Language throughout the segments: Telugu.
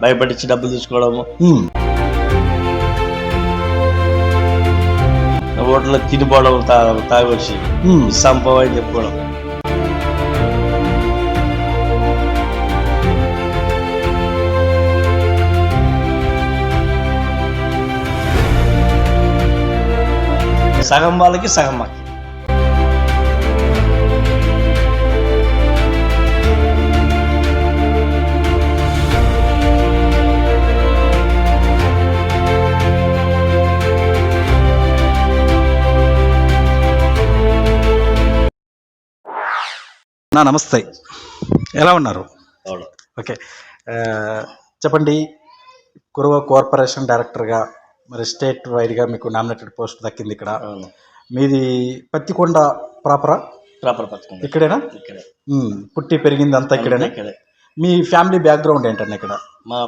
భయపడించి డబ్బులు తీసుకోవడము హోటల్లో తినిపోవడం తా తాగొచ్చి. సంపవ అని చెప్పుకోవడం. సగం వాళ్ళకి సగం మాకి. నా నమస్తే. ఎలా ఉన్నారు? ఓకే. చెప్పండి. కురువ కార్పొరేషన్ డైరెక్టర్గా మరి స్టేట్ వైడ్గా మీకు నామినేటెడ్ పోస్ట్ దక్కింది ఇక్కడ. మీది పత్తికొండ ప్రాపరా? ప్రాపర్ పథకం ఇక్కడేనా? పుట్టి పెరిగింది అంతా ఇక్కడేనా? ఇక్కడే. మీ ఫ్యామిలీ బ్యాక్గ్రౌండ్ ఏంటండి ఇక్కడ? మా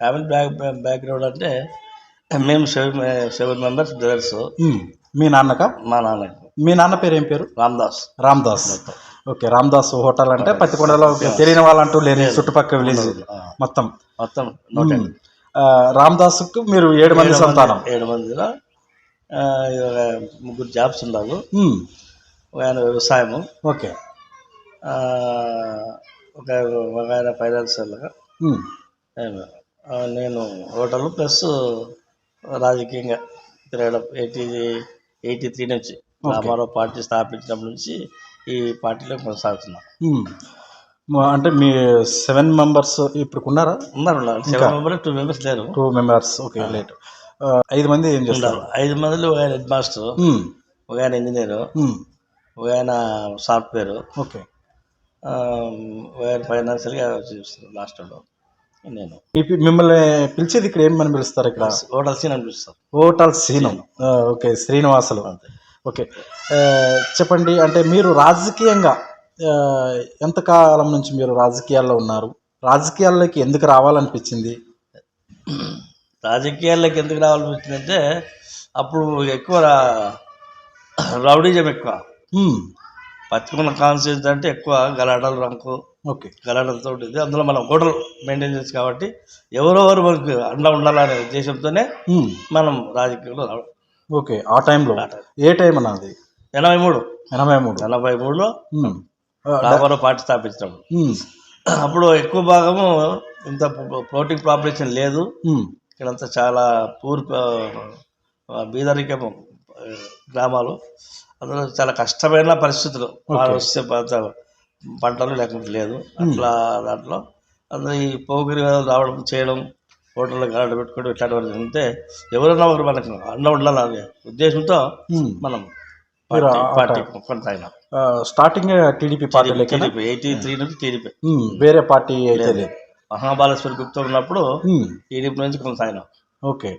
ఫ్యామిలీ బ్యాక్ బ్యాక్గ్రౌండ్ అంటే మేము సెవెన్ సెవెన్ మెంబర్స్ బ్రదర్స్. మీ నాన్నక? మా నాన్నకు. మీ నాన్న పేరు ఏం పేరు? రామ్దాస్. రామ్దాస్. ఓకే రామ్దాస్ హోటల్ అంటే పత్తికొండలో తెలియని వాళ్ళంటూ లేని చుట్టుపక్కల విలేజ్ ఆ, మొత్తం. మొత్తం. ఆ, రామ్దాస్కు మీరు ఏడు మంది సంతానం. ఏడు మందిలో ముగ్గురు జాబ్స్ ఉన్నారు ఉమ్, ఒక ఆయన వ్యవసాయము ఓకే ఒక ఒక ఆయన ఫైనాన్షియల్గా నేను హోటల్ ప్లస్ రాజకీయంగా తిరగడం ఎయిటీ ఎయిటీ త్రీ నుంచి రామారావు పార్టీ స్థాపించినప్పటి నుంచి ఈ పార్టీలో కొనసాగుతున్నాం. అంటే మీ సెవెన్ మెంబర్స్ ఇప్పుడు ఉన్నారా ఉన్నారు. సెవెన్ టూ మెంబర్స్ లేరు. Two members. Okay late. ఐదు మంది ఏం చేస్తారు? ఐదు మందిలో ఒక ఆయన హెడ్ మాస్టర్ ఒక ఆయన ఇంజనీరు ఒక ఆయన సాఫ్ట్వేర్ ఓకే. ఫైనాన్షియల్గా చూస్తారు లాస్ట్లో నేను. మిమ్మల్ని పిలిచేది ఇక్కడ ఏమని పిలుస్తారు ఇక్కడ? Hotel Seenu అనిపిస్తాను hotel Seenu. Okay Srinivasulu. Okay. చెప్పండి అంటే మీరు రాజకీయంగా ఎంతకాలం నుంచి మీరు రాజకీయాల్లో ఉన్నారు? రాజకీయాల్లోకి ఎందుకు రావాలనిపించింది? రాజకీయాల్లోకి ఎందుకు రావాలనిపించిందంటే అప్పుడు ఎక్కువ రౌడీజం ఎక్కువ. ఉమ్, పచ్చికొండ కాన్స్టిట్యూన్స్ అంటే ఎక్కువ గలాటలు రంకు ఓకే. గలాటలతో ఉంటుంది అందులో మనం హోటల్ మెయింటైన్ చేసి కాబట్టి ఎవరెవరు మనకు అండ ఉండాలనే ఉద్దేశంతోనే మనం రాజకీయంలో రావడం. ఓకే ఆ టైంలో ఏ టైం అన్నది? ఎనభై మూడు. ఎనభై మూడు. ఎనభై మూడులో రామారావు పార్టీ స్థాపించినప్పుడు ఉమ్, అప్పుడు ఎక్కువ భాగము ఇంత ఫ్లోటింగ్ పాపులేషన్ లేదు. ఇక్కడంతా చాలా పూర్ బీదరికము గ్రామాలు. అందులో చాలా కష్టమైన పరిస్థితులు. వస్తే పంట- పంటలు లేకుండా లేదు. అట్లా దాంట్లో. అందులో ఈ పోగిరి రావడం చేయడం హోటల్లో గలాట పెట్టుకోవడం ఇట్లాంటివన్నీ ఉంటే ఎవరైనా ఒకరు మనకు అండ ఉండాలనే ఉద్దేశంతో. మనం party party కొనసాగినాం. Starting TDP TDP eighty three నుంచి టీడీపీ. వేరే పార్టీ అయితే లేదు. మహాబాలేశ్వరి గుప్తా ఉన్నప్పుడు టీడీపీ నుంచి కొనసాగినాం. ఓకే.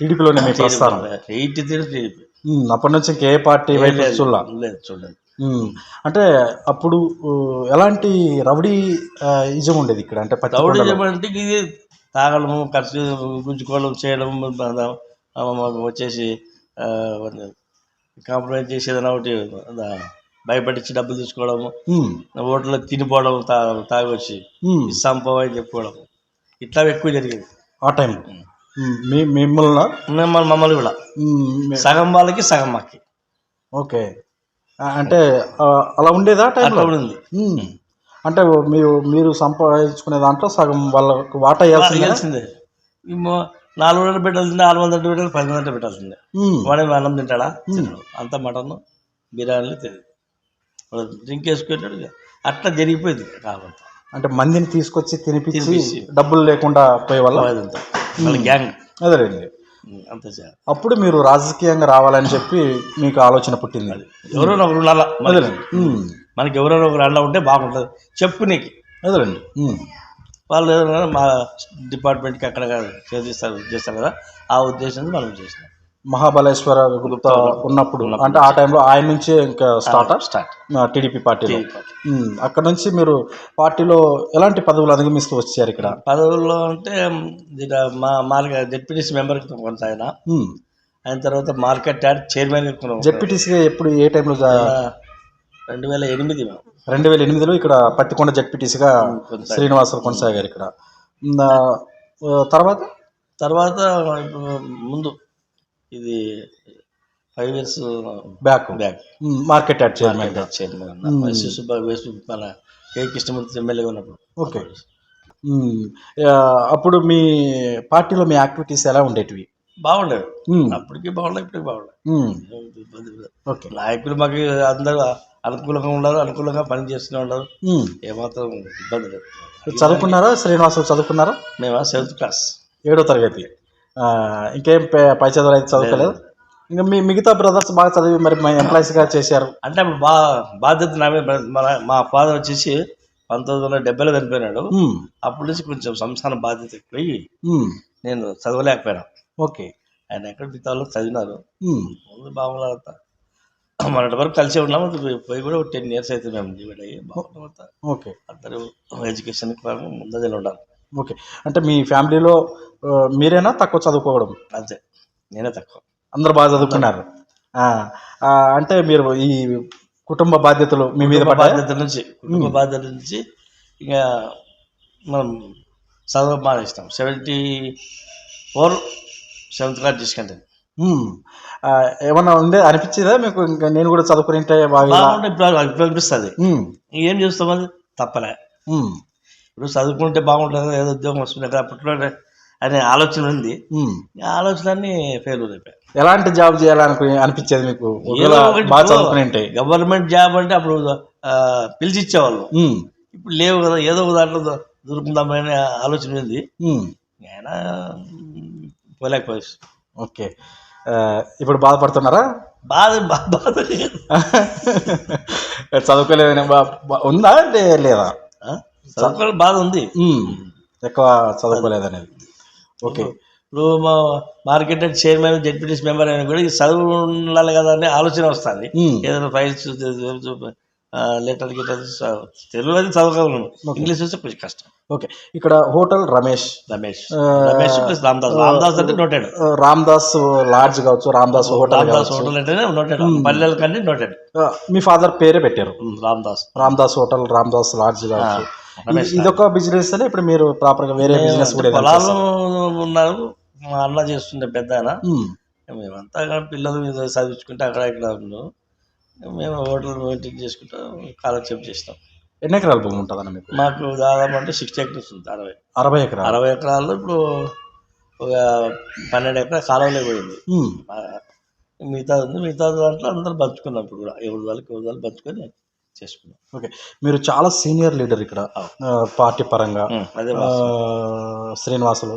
టీడీపీలోనే మీ ప్రస్థానం? Eighty three TDP. అప్పటి నుంచి ఇంకే పార్టీ వైపు చూడాల? లేదు చూడండి అంటే అప్పుడు ఎలాంటి రౌడీ ఇజం ఉండేది ఇక్కడ? అంటే రౌడీ కొండలో. చెప్పంటే ఇది తాగడము ఖర్చు గుంజుకోవడం చేయడం ఆ, వచ్చేసి కాంప్రమైజ్ చేసి ఏదైనా ఒకటి ఆ, భయపడించి డబ్బులు తీసుకోవడము హోటల్లో తినిపోవడం తా తాగొచ్చి ఉమ్, సంపవ అని చెప్పుకోవడం ఇట్లా ఎక్కువ జరిగింది. ఆ టైం మీ మిమ్మల్ని? మిమ్మల్ని మమ్మల్ని కూడా. సగం వాళ్ళకి సగం మాకి. ఓకే. అంటే అలా ఉండేదా అట్లా కూడా ఉంది అంటే మీరు మీరు సంపాదించుకునే దాంట్లో సగం వాళ్ళకు వాటా వేయాల్సిందే? నాలుగు వందలు పెట్టాల్సిందే ఆరు వందలు పెట్టాలి పది వందలు పెట్టాల్సిందే. వాడే అన్నం తింటాడా? అంత మటన్ బిర్యానీలు తెలియదు డ్రింక్ వేసుకునేటాడు ఇక. అట్లా జరిగిపోయింది కాబట్టి. అంటే మందిని తీసుకొచ్చి తినిపించి. డబ్బులు లేకుండా పోయే వల్ల గ్యాంగ్. అదేలేండి. అంత అప్పుడు మీరు రాజకీయంగా రావాలని చెప్పి మీకు ఆలోచన పుట్టింది. ఎవరైనా ఒకరు ఉండాలా. అదేలేండి. మనకి ఎవరైనా ఒకరు అండ ఉంటే బాగుంటుంది. చెప్పు నీకు. ఉమ్, వాళ్ళు ఏదైనా మా డిపార్ట్మెంట్కి అక్కడ చేస్తారు చేస్తారు కదా. ఆ ఉద్దేశంతో మనం చేసినాం. మహాబలేశ్వర గుప్తా ఉన్నప్పుడు అంటే ఆ టైంలో ఆయన నుంచే ఇంకా స్టార్ట్ స్టార్ట్. టీడీపీ పార్టీలో. ఉమ్, అక్కడ నుంచి మీరు పార్టీలో ఎలాంటి పదవులు అధిగమిస్తూ వచ్చారు ఇక్కడ? పదవుల్లో అంటే మా మార్కెట్ జెడ్పీటీసీ మెంబర్కి కొనసాగిన ఉమ్, అయిన తర్వాత మార్కెట్ యాడ్ చైర్మన్ జెడ్పీటీసీగా ఎప్పుడు ఏ టైంలో రెండు వేల ఎనిమిది రెండు వేల ఎనిమిదిలో ఇక్కడ పత్తికొండ జెడ్పీటీసీగా. శ్రీనివాసులు కొనసాగారు ఇక్కడ. తర్వాత? తర్వాత ముందు ఇది five years back back market yard chairman chairman వేసు మన కే. కృష్ణమూర్తి ఎమ్మెల్యేగా ఉన్నప్పుడు. ఓకే. అప్పుడు మీ పార్టీలో మీ యాక్టివిటీస్ ఎలా ఉండేటివి? బాగుండేది మ్మ్. అప్పటికి బాగుండే ఇప్పటికి బాగుండే నాయకులు మాకు అందరూ అనుకూలంగా ఉన్నారు అనుకూలంగా పని చేస్తూనే ఉన్నారు. ఏమాత్రం ఇబ్బంది లేదు. చదువుకున్నారా? శ్రీనివాసులు చదువుకున్నారా? మేము సెవెంత్ క్లాస్. ఏడో తరగతి. ఇంకేం పే- చదువులు అయితే చదువుకోలేదు? ఇంకా మీ మిగతా బ్రదర్స్ బాగా చదివి మరి మా ఎంప్లాయీస్గా చేశారు. అంటే బా బాధ్యత నా మీద పడింది. మన మా ఫాదర్ వచ్చేసి పంతొమ్మిది వందల డెబ్బైలో చనిపోయినాడు. అప్పటి నుంచి కొంచెం సంస్థాన బాధ్యత ఎక్కువయ్యి మ్మ్. నేను చదవలేకపోయాను. ఓకే. ఆయన ఎక్కడ మిగతా వాళ్ళు చదివినారు. ముందు బాగున్నారు అంతా మొన్నటి వరకు కలిసి ఉన్నాము పోయి కూడా టెన్ ఇయర్స్ అయితే మేము డివైడ్ అయ్యి బాగున్నాం ఓకే. అందరూ ఎడ్యుకేషన్ ముందజలు ఉండాలి. ఓకే. అంటే మీ ఫ్యామిలీలో మీరేనా తక్కువ చదువుకోవడం? అంతే. నేనే తక్కువ. అందరు బాగా చదువుకున్నారు. అంటే మీరు ఈ కుటుంబ బాధ్యతలు మీ మీద? బాధ్యత నుంచి కుటుంబ బాధ్యత నుంచి ఇంకా మనం చదువు మానేస్తాం. Seventy four seventh class. ఆ, ఏమన్నా ఉండే అనిపించేదా మీకు? ఇంకా నేను కూడా బాగా ఇప్పుడు అనిపిస్తుంది. ఏం చేస్తాం అది? తప్పలే. ఇప్పుడు చదువుకుంటే బాగుంటుంది ఏదో ఉద్యోగం వస్తుంది కదా అప్పట్లో అనే ఆలోచన ఉంది. ఆలోచనలన్నీ ఫెయిల్ అయిపోయాయి. ఎలాంటి జాబ్ చేయాలనుకుని అనిపించేది మీకు? బాగా చదువుకుని గవర్నమెంట్ జాబ్ అంటే అప్పుడు ఆ, పిలిచి ఇచ్చేవాళ్ళు మ్మ్. ఇప్పుడు లేవు కదా ఏదో ఒక దాంట్లో దొ- దొరుకుతుందామనే ఆలోచన ఉంది. ఆయన పోలేకపోయి ఓకే ఇప్పుడు బాధపడుతున్నారా బాధ బాధ లేదు. చదువుకోలేదని బా- బా- ఉందా అంటే లేదా ఆ? చదువుకోవాలి బాధ ఉంది. ఎక్కువ చదువుకోలేదనేది ఓకే ఇప్పుడు మా మార్కెట్ చైర్మన్ జడ్పీటీసీ మెంబర్ అయినా కూడా ఈ చదువు ఉండాలి కదా అనే ఆలోచన వస్తుంది. ఏదైనా ఫైల్స్ లెటర్ గిటర్ తెలుగు అయితే చదవగలను. ఇంగ్లీష్ వస్తే కొంచెం కష్టం. ఓకే ఇక్కడ హోటల్ రమేష్. రమేష్. రమేష్ ప్లస్ రామదాస్. రామదాస్ అంటే నోటెడ్ రామ్దాస్ లాడ్జ్ కావచ్చు రామ్దాస్ హోటల్ రామదాస్ హోటల్ అంటేనే నోటెడ్ పల్లెల కంటే నోటెడ్ మీ ఫాదర్ పేరే పెట్టారు. రామదాస్. రామ్దాస్ హోటల్ రామ్దాస్ లాడ్జ్ కావచ్చు. రమేష్ ఇది- ఇదొక బిజినెస్ అని ఇప్పుడు మీరు ప్రాపర్గా వేరే బిజినెస్ కూడా పొలాలు? ఉన్నారు. మా అన్న చేస్తుండే పెద్ద ఆయన మ్మ్. మేమంతా పిల్లలు మీద చదివించుకుంటే అక్కడ ఇక్కడ ఉన్నాం మేము హోటల్ మెయింటైన్ చేసుకుంటూ కాలక్షేపం చేస్తాం. ఎన్ని ఎకరాల భూమి ఉంటుందన్న మీకు? మాకు దాదాపు అంటే సిక్స్టీ ఎకర్స్ ఉంది అరవై. అరవై ఎకరాలు? అరవై ఎకరాల్లో ఇప్పుడు ఒక పన్నెండు ఎకరాల కాలువలే పోయింది. మిగతా ఉంది మిగతా దాంట్లో అందరూ పంచుకున్నాం ఇప్పుడు కూడా. ఎవరి వాళ్ళకి ఎవరి వాళ్ళు పంచుకొని చేసుకున్నాం. ఓకే. మీరు చాలా సీనియర్ లీడర్ ఇక్కడ పార్టీ పరంగా శ్రీనివాసులు.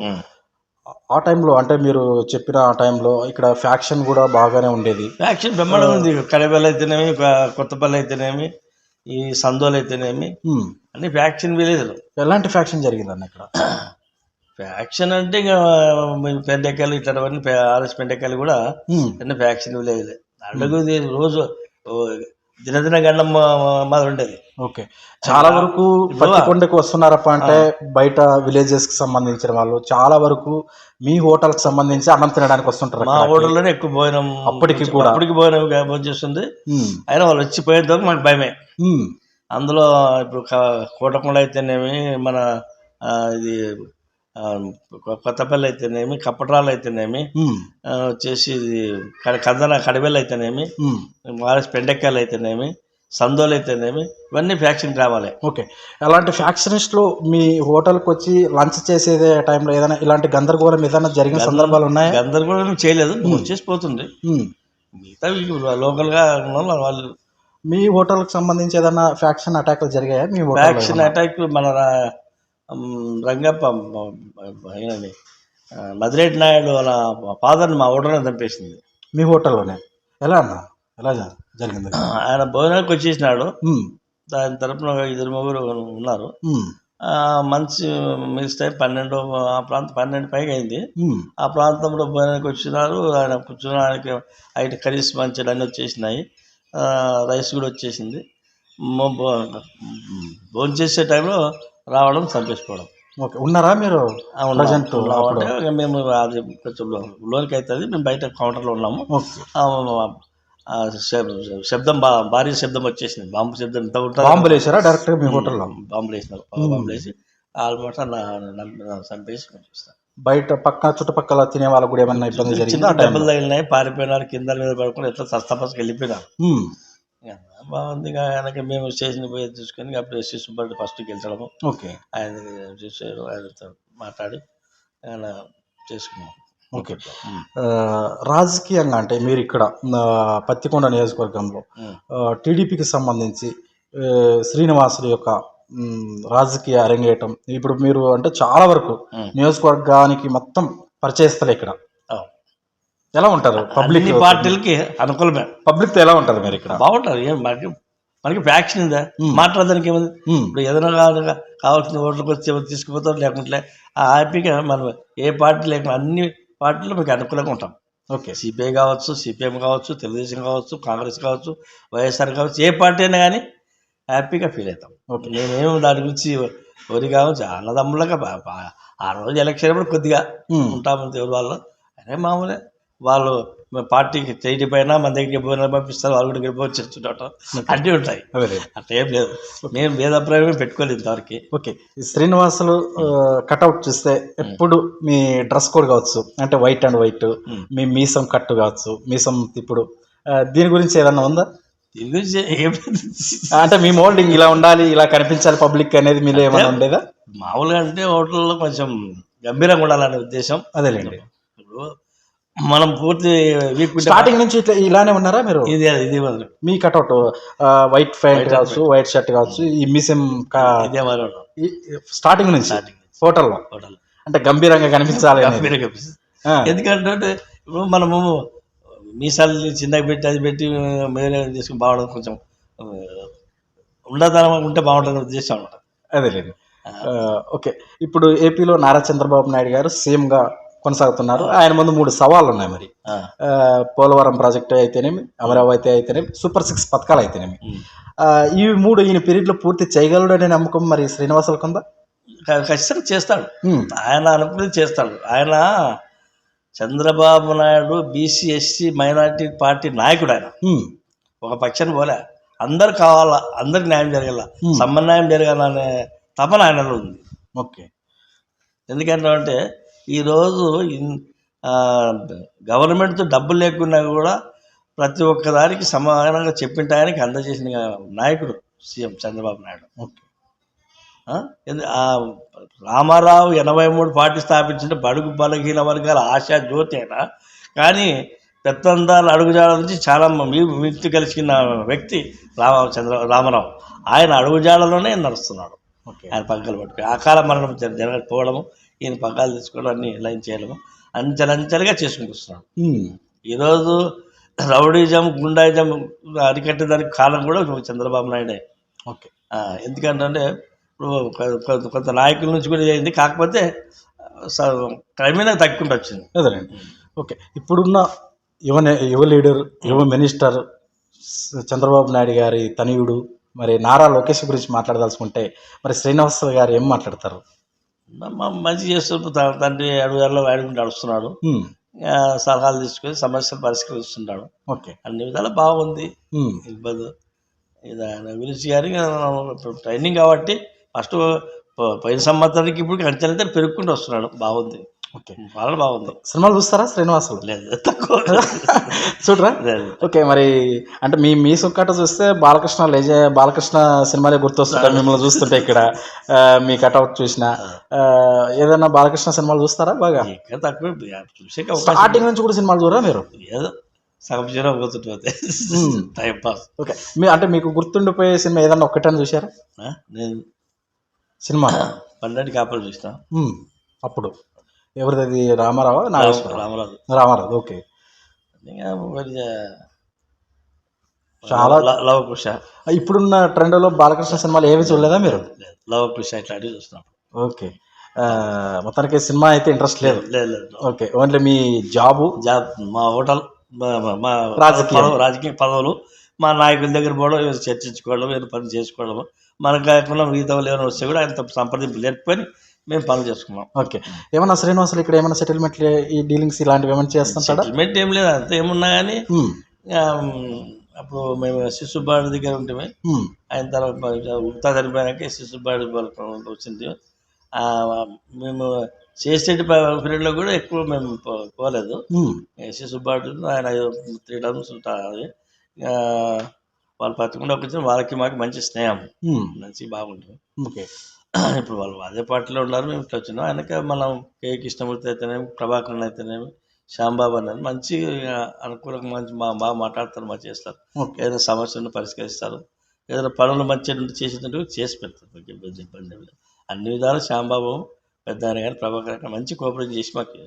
ఆ టైంలో అంటే మీరు చెప్పిన ఆ టైంలో ఇక్కడ ఫ్యాక్షన్ కూడా బాగానే ఉండేది. యాక్షన్ బ్రహ్మాండంగా ఉంది. కడపల్లి అయితేనేమి కొ- కొత్తపల్లి అయితేనేమి ఈ సందోలు అయితేనేమి మ్మ్. అన్ని ఫ్యాక్షన్ విలేజ్లు. ఎలాంటి ఫ్యాక్షన్ జరిగిందన్న ఇక్కడ? ఫ్యాక్షన్ అంటే ఇంకా పెండెక్కలు ఇట్లాంటివన్నీ ఆర్ఎస్ పెండెక్కలు కూడా మ్మ్. అన్ని ఫ్యాక్షన్ విలేజ్లే. అడుగు రోజు ఓ దినదిన గండం మాది ఉండేది ఓకే చాలా వరకు పత్తికొండకు వస్తున్నారప్ప అంటే బయట విలేజెస్కి సంబంధించిన వాళ్ళు చాలా వరకు మీ హోటల్కి సంబంధించి అన్నం తినడానికి వస్తుంటారు మా. హోటల్లోనే ఎక్కువ భోజనం అప్పటికి కూడా. అప్పటికి భోజనం భోజనం చేస్తుంది. అయినా వాళ్ళు వచ్చి పోయేంత మాకు భయమే. అందులో ఇప్పుడు కోటకొండ అయితేనేమి మన ఇది కొత్తపల్లి అయితేనేమి కప్పట్రాలు అయితేనేమి వచ్చేసి కందన కడివెల్ అయితేనేమి మ్మ్. మారేసి పెండెక్కాయలు అయితేనేమి సందోలు అయితేనేమి ఇవన్నీ ఫ్యాక్షన్ గ్రామాలే ఓకే. అలాంటి ఫ్యాక్షనిస్టులు మీ హోటల్కి వచ్చి లంచ్ చేసే టైంలో ఏదైనా ఇలాంటి గందరగోళం ఏదైనా జరిగిన సందర్భాలు ఉన్నాయా? గందరగోళం చేయలేదు. వచ్చేసి పోతుంది. మ్మ్. మిగతా లోకల్గా ఉన్న వాళ్ళు- మీ హోటల్కి సంబంధించి ఏదైనా ఫ్యాక్షన్ అటాక్లు జరిగాయా? మీ ఫ్యాక్షన్ అటాక్ మన రంగప్ప అయినది మదిరెడ్డి నాయుడు వాళ్ళ ఫాదర్ని మా హోటల్లో చంపేసింది. మీ హోటల్లోనే? ఎలా అన్న? ఎలా జరిగింది? ఆయన భోజనానికి వచ్చేసినాడు. దాని తరపున ఇద్దరు ముగ్గురు ఉన్నారు. మంచి మిస్ టైం పన్నెండు ఆ ప్రాంతం పన్నెండు పైగా అయింది. ఆ ప్రాంతంలో భోజనానికి వచ్చినారు. ఆయన కూర్చోడానికి అయితే కర్రీస్ మంచిగా అన్నీ వచ్చేసినాయి. రైస్ కూడా వచ్చేసింది. భోజనం చేసే టైంలో రావడం చంపేసుకోవడం ఓకే. ఉన్నారా మీరు. అంటే ఇక మేము అది కొంచెం లోనికి అవుతుంది. మేము బయట కౌంటర్లో ఉన్నాము. శబ్దం బా భారీ శబ్దం వచ్చేసింది. బాంబు శబ్దం ఎంత ఉంటుంది. బాంబులు వేసారా డైరెక్ట్గా మీ హోటల్లో? బాంబులు వేసినారు. బాంబులు వేసి ఆల్మోస్ట్ చంపేసి బయట పక్క చుట్టుపక్కల తినే వాళ్ళకు కూడా ఏమన్నా ఇబ్బంది జరిగిందా? దెబ్బలు తగిలినాయి పారిపోయినారు కింద మీద పడుకుని ఎట్లా సస్తపసకి వెళ్ళిపోయినారు బాగుంది ఇక ఆయనకి మేము స్టేషన్ పోయి చూసుకొని అప్పుడు ఎస్సీ సుబ్బారెడ్డి ఫస్ట్ గెలిచడము ఓకే. ఆయన చూసారు ఆయనతో మాట్లాడి ఆయన చేసుకున్నాం. ఓకే. రాజకీయంగా అంటే మీరు ఇక్కడ పత్తికొండ నియోజకవర్గంలో టీడీపీకి సంబంధించి శ్రీనివాసులు యొక్క రాజకీయ అరంగేయటం ఇప్పుడు మీరు అంటే చాలా వరకు. నియోజకవర్గానికి మొత్తం పరిచయస్తలే ఇక్కడ. ఎలా ఉంటారు? పబ్లిక్ పార్టీలకి అనుకూలమే. పబ్లిక్తో ఎలా ఉంటారు మీరు ఇక్కడ? బాగుంటారు ఏం మనకి మనకి ఫ్యాక్షన్ ఉందా. మాట్లాడడానికి ఏముంది? ఇప్పుడు ఏదైనా కావాల్సిన ఓట్లకు వచ్చి ఎవరు తీసుకుపోతారు లేకుంటే ఆ హ్యాపీగా మనం ఏ పార్టీ లేకుండా అన్ని పార్టీలు మీకు అనుకూలంగా ఉంటాం. ఓకే. సిపిఐ కావచ్చు సిపిఎం కావచ్చు తెలుగుదేశం కావచ్చు కాంగ్రెస్ కావచ్చు వైఎస్ఆర్ కావచ్చు ఏ పార్టీ అయినా కానీ హ్యాపీగా ఫీల్ అవుతాం. ఓకే. నేనేం దాని గురించి ఎవరి కావచ్చు అన్నదమ్ములుగా ఆ రోజు ఎలక్షన్ అప్పుడు కొద్దిగా ఉమ్, ఉంటాము దేవుడు వాళ్ళు అదే మామూలే. వాళ్ళు పార్టీకి చేయి పైన మన దగ్గరికి పోయినా పంపిస్తారు వాళ్ళు కూడా గెలిపోయి చెప్తుంటాం అన్నీ ఉంటాయి. అట్లా ఏం లేదు. మేము భేదాభిప్రాయం పెట్టుకోలేదు ఇంతవరకు. ఓకే. శ్రీనివాసులు కట్అవుట్ చూస్తే ఎప్పుడు మీ డ్రెస్ కోడ్ కావచ్చు అంటే వైట్ అండ్ వైట్. మీ మీసం కట్టు కావచ్చు మీసం ఇప్పుడు దీని గురించి ఏదన్నా ఉందా? దీని గురించి అంటే మీ మోల్డింగ్ ఇలా ఉండాలి ఇలా కనిపించాలి పబ్లిక్ అనేది మీలో ఏమైనా ఉండేదా? మామూలుగా అంటే హోటల్లో కొంచెం గంభీరంగా ఉండాలనే ఉద్దేశం. అదేలేండి. ఇప్పుడు మనం పూర్తి వీక్ స్టార్టింగ్ నుంచి ఇట్లా ఇలానే ఉన్నారా మీరు? ఇది ఇది మీ కట్అవుట్ వైట్ ప్యాంట్ కావచ్చు వైట్ షర్ట్ కావచ్చు ఈ మీసం ఇదే. స్టార్టింగ్ నుంచి స్టార్టింగ్ హోటల్లో? హోటల్ అంటే గంభీరంగా కనిపించాలి. గంభీరంగా కనిపిస్తుంది. ఎందుకంటే ఇప్పుడు మనము మీసాలు చిన్నగా పెట్టి అది పెట్టి మేరే చేసుకుని బాగుండదు కొంచెం ఉండదనం ఉంటే బాగుంటుంది ఉద్దేశం అనమాట. అదేలేండి ఓకే. ఇప్పుడు ఏపీలో నారా చంద్రబాబు నాయుడు గారు సీఎం గా కొనసాగుతున్నారు. ఆయన ముందు మూడు సవాళ్ళు ఉన్నాయి మరి పోలవరం ప్రాజెక్టు అయితేనేమి అమరావతి అయితేనేమి సూపర్ సిక్స్ పథకాలు అయితేనేమి. ఈ మూడు ఈయన పీరియడ్లో పూర్తి చేయగలడు అనే నమ్మకం మరి శ్రీనివాసులకు ఉందా? ఖచ్చితంగా చేస్తాడు. ఆయన అనుకునేది చేస్తాడు. ఆయన Chandrababu Naidu BC SC minority party నాయకుడు ఆయన. ఒక పక్షాన్ని పోలే. అందరు కావాలా? అందరికి న్యాయం జరగాల. సమన్వయం జరగాలనే తపన ఆయనలో ఉంది. ఓకే. ఎందుకంటే ఈరోజు ఇన్- గవర్నమెంట్తో డబ్బులు లేకున్నా కూడా ప్రతి ఒక్కదానికి సమానంగా చెప్పిన టయానికి అందజేసిన నాయకుడు సీఎం చంద్రబాబు నాయుడు. రామారావు ఎనభై మూడు పార్టీ స్థాపించిన బడుగు బలహీన వర్గాల ఆశా జ్యోతి అయినా కానీ పెత్తందాలు అడుగుజాడ నుంచి చాలా మీ వ్యక్తి కలిసిన వ్యక్తి రామ చంద్ర రామారావు. ఆయన అడుగుజాడలోనే నడుస్తున్నాడు. ఆయన పగ్గాలు పట్టుకుని అకాల మరణం జర- జరగకపోవడము ఈయన పగ్గాలు తీసుకోవడం అన్ని లైన్ చేయడము అంచెలంచెలుగా చేసుకుంటూ వస్తున్నాడు ఈరోజు రౌడీజం గుండాయిజం అరికట్టేదానికి కారణం కూడా చంద్రబాబు నాయుడే. ఓకే. ఎందుకంటే ఇప్పుడు కొంత నాయకుల నుంచి కూడా అయింది కాకపోతే క్రమేణా తగ్గుకుంటూ వచ్చింది. అదేనండి. ఓకే. ఇప్పుడున్న యువ యువ లీడర్ యువ మినిస్టర్ చంద్రబాబు నాయుడు గారి తనయుడు మరి నారా లోకేష్ గురించి మాట్లాడదలుచుకుంటే మరి శ్రీనివాస గారు ఏం మాట్లాడతారు? మంచి చేస్తూ తండ్రి అడుగులో వాడుకుంటూ నడుస్తున్నాడు సలహాలు తీసుకొని సమస్యలు పరిష్కరిస్తున్నాడు ఓకే. అన్ని విధాలు బాగుంది. ఇబ్బంది గురించి ఇప్పుడు ట్రైనింగ్ కాబట్టి ఫస్ట్ ప- పోయిన సంవత్సరానికి ఇప్పుడు అంచెలంతా పెరుగుకుంటూ వస్తున్నాడు. బాగుంది. ఓకే. బాగుంది. సినిమాలు చూస్తారా? శ్రీనివాసులు? లేదు తక్కువ. చూడరా. ఓకే మరి అంటే మీ మీ సుక్కట చూస్తే బాలకృష్ణ లేజే బాలకృష్ణ సినిమాలే గుర్తొస్తుంటాయి మిమ్మల్ని చూస్తుంటే ఇక్కడ. మీ కట్అవుట్ చూసిన. ఏదైనా బాలకృష్ణ సినిమాలు చూస్తారా బాగా? తక్కువ స్టార్టింగ్ నుంచి కూడా సినిమాలు చూడరా మీరు? ఏదో సగం జీరో. Time pass okay. మీ అంటే మీకు గుర్తుండిపోయే సినిమా ఏదన్నా ఒక్కటని చూసారా? నేను సినిమా? పన్నెండు కాపలు చూసిన. అప్పుడు. ఎవరిది? అది రామారావు నాగేశ్వరరావు. రామరాజు రామారావు ఓకే. చాలా లవ కుష ఇప్పుడున్న ట్రెండ్లో బాలకృష్ణ సినిమాలు ఏవి చూడలేదా మీరు? లేదు లవ కుష ఇట్లాంటివి చూస్తున్నాం ఓకే. మొత్తానికి సినిమా అయితే ఇంట్రెస్ట్ లేదు. లేదు ఓకే ఓన్లీ మీ జాబు? జాబ్ మా హోటల్ మా- రాజకీయం. పదవులు రాజకీయ పదవులు మా నాయకుల దగ్గర పోవడం చర్చించుకోవడం ఏదో పని చేసుకోవడం మనకు కాకుండా మిగతా వాళ్ళు ఏమైనా వస్తే కూడా ఆయన సంప్రదింపు లేకపోయి మేము పనులు చేసుకున్నాం. ఓకే. ఏమన్నా శ్రీనివాసులు ఇక్కడ ఏమైనా సెటిల్మెంట్ ఈ డీలింగ్స్ ఇలాంటివి ఏమైనా చేస్తుంటాడా? సెటిల్మెంట్ ఏం లేదు అంత ఏమున్నా కానీ అప్పుడు మేము శిశుబాడి దగ్గర ఉంటే ఆయన తర్వాత ఉత్తా చనిపోయాక శిశుబాడి వచ్చింది. మేము చేసేటి పీరియడ్లో కూడా ఎక్కువ మేము పోలేదు. సుబ్బారెడ్డి ఆయన త్రీ టర్మ్స్ ఉంటారు వాళ్ళు పచ్చకుండా వచ్చిన వాళ్ళకి మాకు మంచి స్నేహం. మంచి బాగుంటుంది. ఓకే. ఇప్పుడు వాళ్ళు అదే పార్టీలో ఉన్నారు మేము ఇట్లా వచ్చినాం. ఆయనక మనం కే కృష్ణమూర్తి అయితేనేమి ప్రభాకరన్ అయితేనేమి శ్యాంబాబు అనేది మంచి అనుకూలంగా మంచి మా బాగా మాట్లాడతారు మంచి చేస్తారు. ఏదైనా సమస్యలను పరిష్కరిస్తారు. ఏదైనా పనులు మంచి చేసేటట్టు చేసి పెడతారు. ఇబ్బంది ఇబ్బంది. అన్ని విధాలు శ్యాంబాబు పెద్ద ఆయన కానీ ప్రభాకర్ మంచి కోఆపరేట్ చేసి మాకు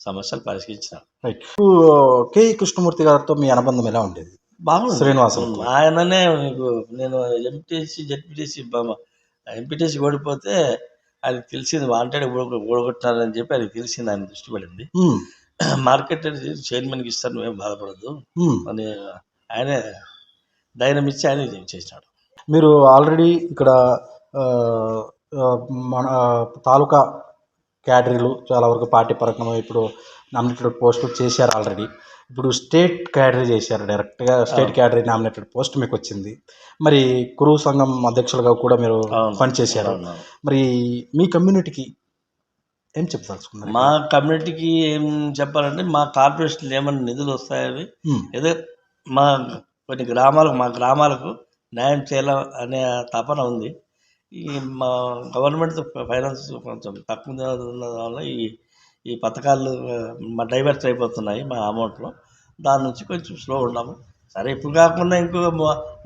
సమస్యలు పరిష్కరించారు రైట్ కే. కృష్ణమూర్తి గారితో మీ అనుబంధం ఎలా ఉండేది? బాగుంది. శ్రీనివాసం ఆయననే మీకు నేను ఎంపీటీసీ జెడ్పీటీసీ ఎంపీటీసీ ఓడిపోతే ఆయనకు తెలిసింది వాంటెడ్ ఓడగొట్టినారని చెప్పి ఆయనకు తెలిసింది ఆయన దృష్టి పడింది. మార్కెట్ చైర్మన్కి ఇస్తాను నువ్వేం బాధపడద్దు. ఉమ్. అని ఆయనే ధైర్యం ఇచ్చి ఆయన చేసినాడు. మీరు ఆల్రెడీ ఇక్కడ మన తాలూకా క్యాడరీలు చాలా వరకు పార్టీ పరంగా ఇప్పుడు నామినేటెడ్ పోస్టులు చేశారు ఆల్రెడీ. ఇప్పుడు స్టేట్ క్యాడరీ చేశారు డైరెక్ట్గా. స్టేట్ క్యాడరీ నామినేటెడ్ పోస్ట్ మీకు వచ్చింది. మరి కురువు సంఘం అధ్యక్షులుగా కూడా మీరు. పనిచేశారు. మరి మీ కమ్యూనిటీకి ఏం చెప్పదలుచుకున్నారు? మా కమ్యూనిటీకి ఏం చెప్పాలంటే మా కార్పొరేషన్లు ఏమైనా నిధులు వస్తాయని ఏదో మా కొన్ని గ్రామాలకు మా గ్రామాలకు న్యాయం చేయాల అనే తపన ఉంది. ఈ మా గవర్నమెంట్ ఫైనాన్స్ కొంచెం తక్కువ వల్ల ఈ ఈ పథకాలు మా డైవర్ట్ అయిపోతున్నాయి మా అమౌంట్లో దాని నుంచి కొంచెం స్లో ఉన్నాము. సరే ఇప్పుడు కాకుండా ఇంకో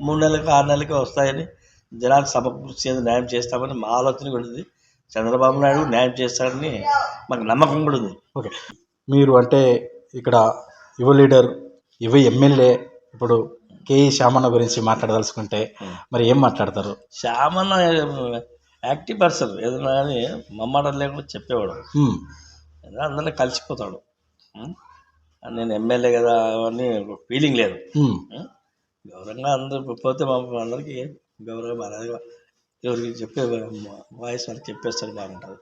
మూడు నెలలకు ఆరు నెలలకి వస్తాయని జనాలు సమకూర్చేది న్యాయం చేస్తామని మా ఆలోచన కూడా ఉంది. చంద్రబాబు నాయుడు న్యాయం చేస్తాడని మాకు నమ్మకం కూడా ఉంది. ఓకే. మీరు అంటే ఇక్కడ యువ లీడర్ యువ ఎమ్మెల్యే ఇప్పుడు కేఈ శ్యామన్న గురించి మాట్లాడదలుచుకుంటే మరి ఏం మాట్లాడతారు? శ్యామన్న యాక్టివ్ పర్సన్ ఏదైనా కానీ మమ్మడం లేకుండా చెప్పేవాడు. అందరినీ కలిసిపోతాడు? నేను ఎమ్మెల్యే కదా అవన్నీ ఫీలింగ్ లేదు? గౌరవంగా అందరు పోతే మా అందరికీ గౌరవం ఎవరికి చెప్పే వాయిస్ వాళ్ళకి చెప్పేస్తాడు బాగుంటుంది.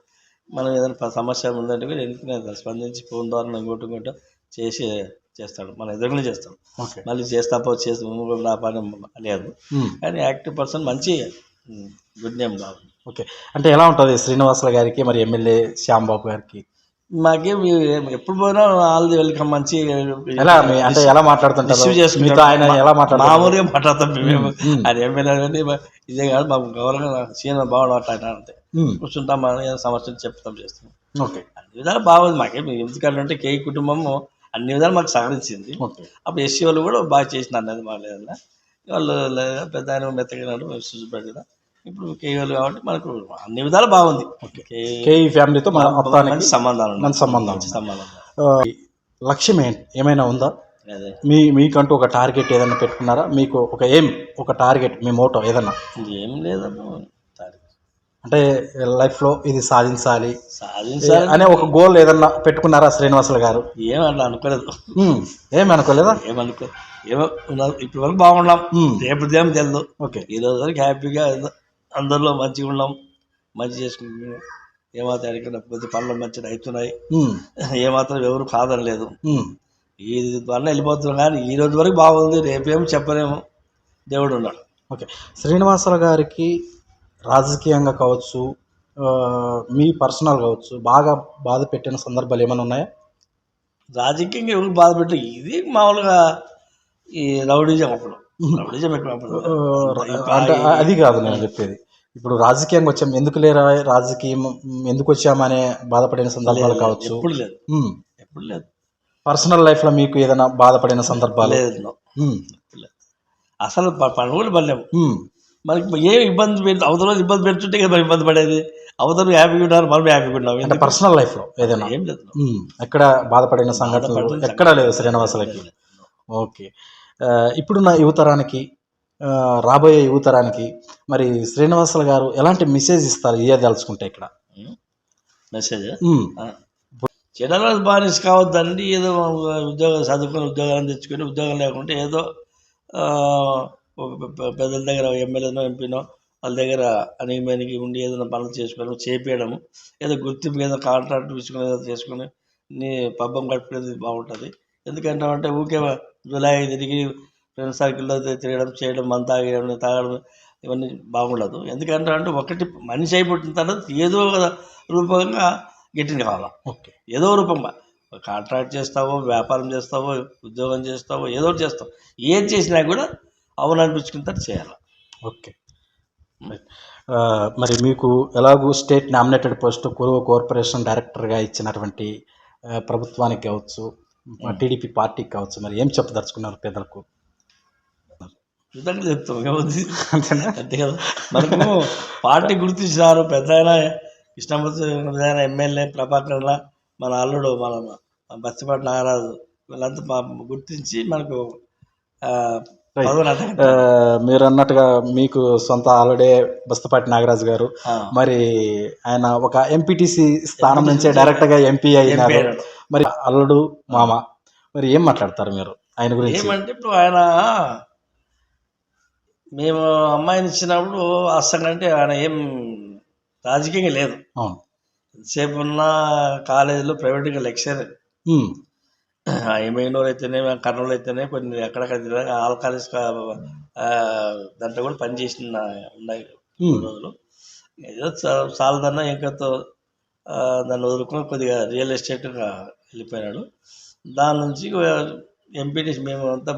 మనం ఏదైనా సమస్య ఉందంటే కూడా వెంటనే స్పందించి ఫోన్ ద్వారా ఇంకోటి ఇంకోటి చేసి చేస్తాడు. మన ఎదురుగా చేస్తాడు. మళ్ళీ చేస్తా పో చేసి నా పని లేదు. ఉమ్, కానీ యాక్టివ్ పర్సన్ మంచి గుడ్ నేమ్ బాగుంది ఓకే. అంటే ఎలా ఉంటుంది శ్రీనివాసుల గారికి మరి ఎమ్మెల్యే శ్యాంబాబు గారికి? మాకేం ఎప్పుడు పోయినా ఆల్ది వెల్కమ్ మంచి ఎలా అంటే ఎలా మాట్లాడుతుంటారు. మీతో ఆయన ఎలా మాట్లాడతారు? మామూలుగా మాట్లాడతాం మేము. అది ఎమ్మెల్యే కానీ ఇదే కాదు మాకు గౌరవంగా సీనియర్ బాగుండు అట్లా ఉమ్, కూర్చుంటాం సమస్యలు చెప్తాం చేస్తాం. ఓకే. అన్ని విధాలు బాగుంది. మాకేం ఎందుకంటే కేయి కుటుంబము అన్ని విధాలు మాకు సహకరించింది అప్పుడు ఎస్సీ వాళ్ళు కూడా బాగా చేసిన అన్నది మా లేదన్నా. వాళ్ళు లేదా పెద్ద ఆయన మెత్తగినాడు చూసిపెట్టిన ఇప్పుడు వాళ్ళు కాబట్టి మనకు అన్ని విధాలు బాగుంది. కేఈ ఫ్యామిలీతో మన మొత్తానికి సంబంధాలు మంచి సంబంధాలు ఆ, లక్ష్యం ఏంటి ఏమైనా ఉందా? మీ మీకంటూ ఒక టార్గెట్ ఏదైనా పెట్టుకున్నారా? మీకు ఒక ఏం ఒక టార్గెట్ మీ మోటో ఏదన్నా? ఏం లేదమ్మా అంటే లైఫ్లో ఇది సాధించాలి. సాధించాలి. అనే ఒక గోల్ ఏదన్నా పెట్టుకున్నారా శ్రీనివాసులు గారు? ఏం అట్లా అనుకోలేదు. ఉమ్, ఏం అనుకోలేదా? ఏమనుకో ఏమో ఇప్పటి వరకు బాగున్నాం. రేపు ఏం తెలియదు ఓకే. ఈ రోజు వరకు హ్యాపీగా అందరిలో మంచిగా ఉన్నాం. మంచి చేసుకుంటున్నాం. ఏమాత్రం అడిగిన కొద్ది పనులు మంచిగా అవుతున్నాయి. ఏమాత్రం ఎవరు కాదని లేదు. ఈ వల్ల వెళ్ళిపోతున్నాం కానీ ఈ రోజు వరకు బాగుంది. రేపేమో చెప్పలేము. దేవుడు ఉన్నాడు. ఓకే. శ్రీనివాసులు గారికి రాజకీయంగా కావచ్చు మీ పర్సనల్ కావచ్చు బాగా బాధ పెట్టిన సందర్భాలు ఏమైనా ఉన్నాయా? రాజకీయంగా ఎవరు బాధ పెట్టి ఇది మామూలుగా ఈ రౌడీజం అప్పుడు. రౌడీజం ఎక్కువ అప్పుడు. అంటే అది కాదు నేను చెప్పేది. ఇప్పుడు రాజకీయంగా వచ్చాం ఎందుకు లేరా రాజకీయం ఎందుకు వచ్చామనే బాధపడిన సందర్భాలు కావచ్చు. ఎప్పుడు లేదు. ఎప్పుడు లేదు. పర్సనల్ లైఫ్లో మీకు ఏదైనా బాధపడిన సందర్భాలు? లేదు అసలు పనులు పడలేము ఉమ్, మనకి ఏ ఇబ్బంది పెట్టి అవతల ఇబ్బంది పెడుతుంటే కదా ఇబ్బంది పడేది? అవతల హ్యాపీగా ఉన్నారు మనం హ్యాపీగా ఉన్నాం అంటే? పర్సనల్ లైఫ్లో ఏదైనా. ఏం లేదు. ఎక్కడ బాధపడిన సంఘటనలు బాధపడిన ఎక్కడ లేదు శ్రీనివాసులకి. ఓకే. ఇప్పుడున్న యువతరానికి రాబోయే యువతరానికి మరి శ్రీనివాసుల గారు ఎలాంటి మెసేజ్ ఇస్తారు? ఇయ్యదలుచుకుంటే ఇక్కడ. మెసేజ్ చెడలో బానిస కావద్దండి ఏదో ఉద్యోగం చదువుకొని ఉద్యోగాలను తెచ్చుకొని ఉద్యోగం లేకుంటే ఏదో పెద్దల దగ్గర ఎమ్మెల్యేనో ఎంపీనో వాళ్ళ దగ్గర అనిగిమేనికి ఉండి ఏదైనా పనులు చేసుకోవడం చేపించడము ఏదో గుర్తింపు ఏదో కాంట్రాక్ట్ తీసుకుని ఏదో చేసుకుని నీ పబ్బం గడిపేది బాగుంటుంది. ఎందుకంటే అంటే ఊకే జూలై తిరిగి ఫ్రెండ్ సర్కిల్లో తిరగడం చేయడం మందు తాగడం తాగడం ఇవన్నీ బాగుండదు. ఎందుకంటే అంటే ఒకటి మనిషి అయిపోయిన తర్వాత ఏదో ఒక రూపంగా గెట్టిన కావాలా. ఓకే. ఏదో రూపంగా కాంట్రాక్ట్ చేస్తావో వ్యాపారం చేస్తావో ఉద్యోగం చేస్తావో ఏదో చేస్తావు. ఏది చేసినా కూడా అవును అనిపించుకుంటే చేయాలి. ఓకే. మరి మీకు ఎలాగూ state nominated post Kuruva corporation డైరెక్టర్గా ఇచ్చినటువంటి ప్రభుత్వానికి కావచ్చు టీడీపీ పార్టీకి కావచ్చు మరి ఏం చెప్పదలుచుకున్నారు పేదలకు? విధంగా చెప్తాం అంతేనా? అంతే కదా. మనకు పార్టీ గుర్తించినారు పెద్ద కృష్ణమూర్తి ఆయన ఎమ్మెల్యే ప్రభాకర్ మన అల్లుడు మన బస్తిపాటి నాగరాజు వీళ్ళంతా గుర్తించి మనకు మీరు అన్నట్టుగా మీకు సొంత ఆల్రెడీ బస్తపాటి నాగరాజు గారు. మరి ఆయన ఒక ఎంపీటీసీ స్థానం నుంచే డైరెక్ట్గా ఎంపీ అయినారు. మరి అల్లుడు మామ మరి ఏం మాట్లాడతారు మీరు ఆయన గురించి? ఏమంటే ఇప్పుడు ఆయన మేము అమ్మాయిని ఇచ్చినప్పుడు అసలు అంటే ఆయన ఏం రాజకీయంగా లేదు. అవును. ఎంతసేపు ఉన్న కాలేజీలో ప్రైవేట్గా లెక్చర్. ఎమ్మెనూరు అయితేనే కర్నూలు అయితేనే కొన్ని ఎక్కడెక్కడ తిరిగి ఆల్ కాలేజ్ దాంట్లో కూడా పనిచేసిన ఉన్నాయి రోజులు. ఏదో చాలదన్నా ఇంకతో దాన్ని వదులుకొని కొద్దిగా రియల్ ఎస్టేట్గా వెళ్ళిపోయినాడు. దాని నుంచి ఎంపీటీసీ మేము అంతా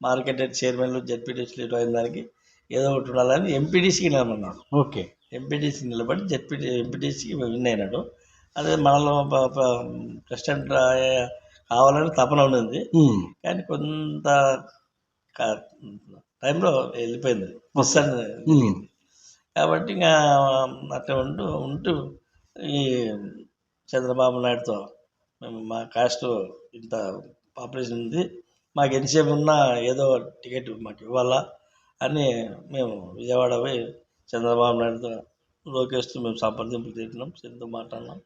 మార్కెట్ చైర్మన్లు జెడ్పీటీసీ అయిన దానికి ఏదో ఒకటి ఉండాలని ఎంపీటీసీకి నిలబడినాడు ఓకే. ఎంపీటీసీ నిలబడి జెడ్పీటీ ఎంపీటీసీకి విన్ అయినాడు. అదే మనలో ప్రెసిడెంట్ కావాలని తపన ఉన్నది. ఉమ్, కానీ కొంత టైంలో వెళ్ళిపోయింది. ఉమ్, కాబట్టి ఇంకా అట్లా ఉంటూ ఉంటూ ఈ చంద్రబాబు నాయుడుతో మేము మా కాస్ట్ ఇంత పాపులేషన్ ఉంది. మాకు ఎంతసేపు ఉన్నా ఏదో టికెట్ మాకు ఇవ్వాలా అని మేము విజయవాడ పోయి చంద్రబాబు నాయుడుతో లోకేష్తో మేము సంప్రదింపులు తీసినాం ఎంతో మాట్లాడినాం.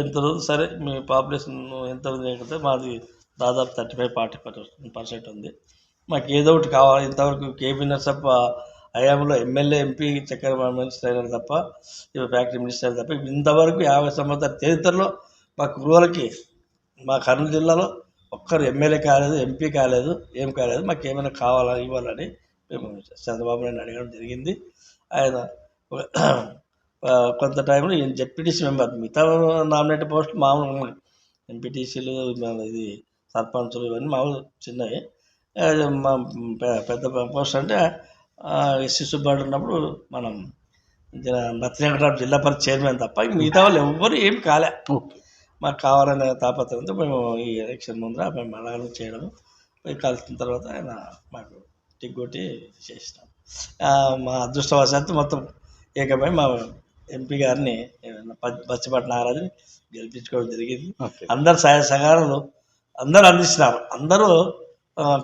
ఎంత రోజు సరే మీ పాపులేషన్ ఎంత ఉంది లేకపోతే మాది దాదాపు థర్టీ ఫైవ్ ఫార్టీ పర్సెంట్ ఉంది. మాకు ఏదో ఒకటి కావాలి. ఇంతవరకు కేబీ నర్సప్ప హయాంలో ఎమ్మెల్యే ఎంపీ చక్కెర మినిస్టర్ అయినారు తప్ప ఇవి ఫ్యాక్టరీ మినిస్టర్ అయినారు తప్ప ఇంతవరకు యాభై సంవత్సరాల చరిత్రలో మా కురువులకి మా కర్నూలు జిల్లాలో ఒక్కరు ఎమ్మెల్యే కాలేదు ఎంపీ కాలేదు ఏం కాలేదు మాకు ఏమైనా కావాలా ఇవ్వాలని మేము చంద్రబాబు నాయుడు అడగడం జరిగింది. ఆయన కొంత టైంలో ఈయన జెడ్పీటీసీ మెంబర్ మిగతా నామినేటెడ్ పోస్టులు మామూలు ఎంపీటీసీలు ఇది సర్పంచులు ఇవన్నీ మామూలు చిన్నవి. మా పెద్ద పోస్ట్ అంటే ఎస్సీ సుబ్బాడు ఉన్నప్పుడు మనం నత్తినగరం జిల్లా పరిషత్ చైర్మన్ తప్ప మిగతా వాళ్ళు ఎవ్వరు ఏం కాలే. మాకు కావాలనే తాపత్రయంతో మేము ఈ ఎలక్షన్ ముందర మేము అలాగే చేయడం పోయి కలిసిన తర్వాత ఆయన మాకు టిక్ కొట్టి చేసినాం మా అదృష్టవశాత్తు మొత్తం ఏకమై మా ఎంపీ గారిని బచ్చిపట్ల నాగరాజుని గెలిపించుకోవడం జరిగింది. అందరు సహాయ సహకారాలు అందరూ అందిస్తున్నారు. అందరూ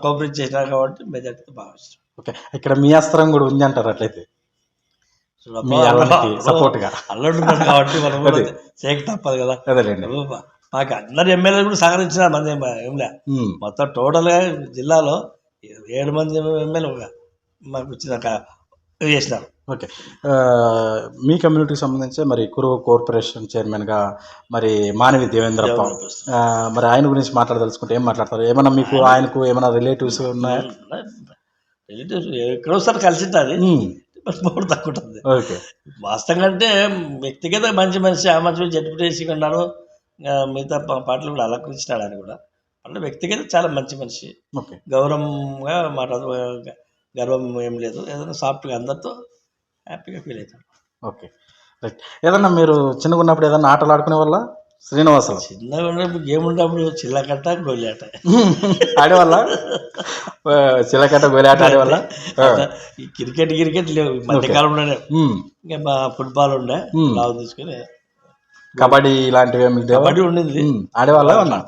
కోఆపరేట్ చేసినారు కాబట్టి మెజార్టీతో భావిస్తున్నాం ఓకే. ఇక్కడ మీ అస్త్రం కూడా ఉంది అంటారు అట్లయితే? చూడప్పా, మీ అల్లకి సపోర్ట్గా అల్లుడు ఉన్నాడు కాబట్టి మనం. చేయక తప్పదు కదా. అదేలేండి. మాకు అందరు ఎమ్మెల్యేలు కూడా సహకరించిన మంది ఏం ఏం లే. ఉమ్, మొత్తం టోటల్గా జిల్లాలో ఏడు మంది ఎమ్మెల్యే మాకు వచ్చినాక చేసినారు ఓకే ఆ, మీ కమ్యూనిటీకి సంబంధించి మరి కురువ కార్పొరేషన్ చైర్మన్గా మరి మానవి దేవేంద్రప్ప మరి ఆయన గురించి మాట్లాడదలుచుకుంటే ఏం మాట్లాడతారు? ఏమన్నా మీకు ఆయనకు ఏమైనా రిలేటివ్స్ ఉన్నాయా? రిలేటివ్స్ ఎక్కడోసారి కలిసి ఉంటుంది ఉమ్, పోటీ తక్కువ ఉంటుంది ఓకే. వాస్తవంగా అంటే వ్యక్తిగత మంచి మనిషి ఆ మనిషి జడ్పీటీసీ ఉన్నాడు మిగతా పాటలు కూడా అలంకరించినాడు ఆయన కూడా. అంటే వ్యక్తిగత చాలా మంచి మనిషి. ఓకే. గౌరవంగా మాట్లాడు గర్వం ఏం లేదు. ఏదైనా సాఫ్ట్గా అందరితో హ్యాపీగా ఫీల్ అవుతాడు ఓకే. రైట్. ఏదన్నా మీరు చిన్నగా ఉన్నప్పుడు ఏదన్నా ఆటలు ఆడుకునే వల్ల శ్రీనివాసరావు చిన్నగా ఉన్నప్పుడు గేమ్ ఉన్నప్పుడు చిల్లకట్ట గొల్లాట ఆడేవాళ్ళ? ఆ, చిలకట్ట గోలి ఆట ఆడేవాళ్ళ క్రికెట్ క్రికెట్ లేవు. మధ్యకాలంలోనే ఇంకా మా ఫుట్బాల్ ఉండే. లావు తీసుకొని కబడ్డీ ఇలాంటివి ఏమి కబడ్డీ ఉండింది. ఆడేవాళ్ళ ఏమన్నా?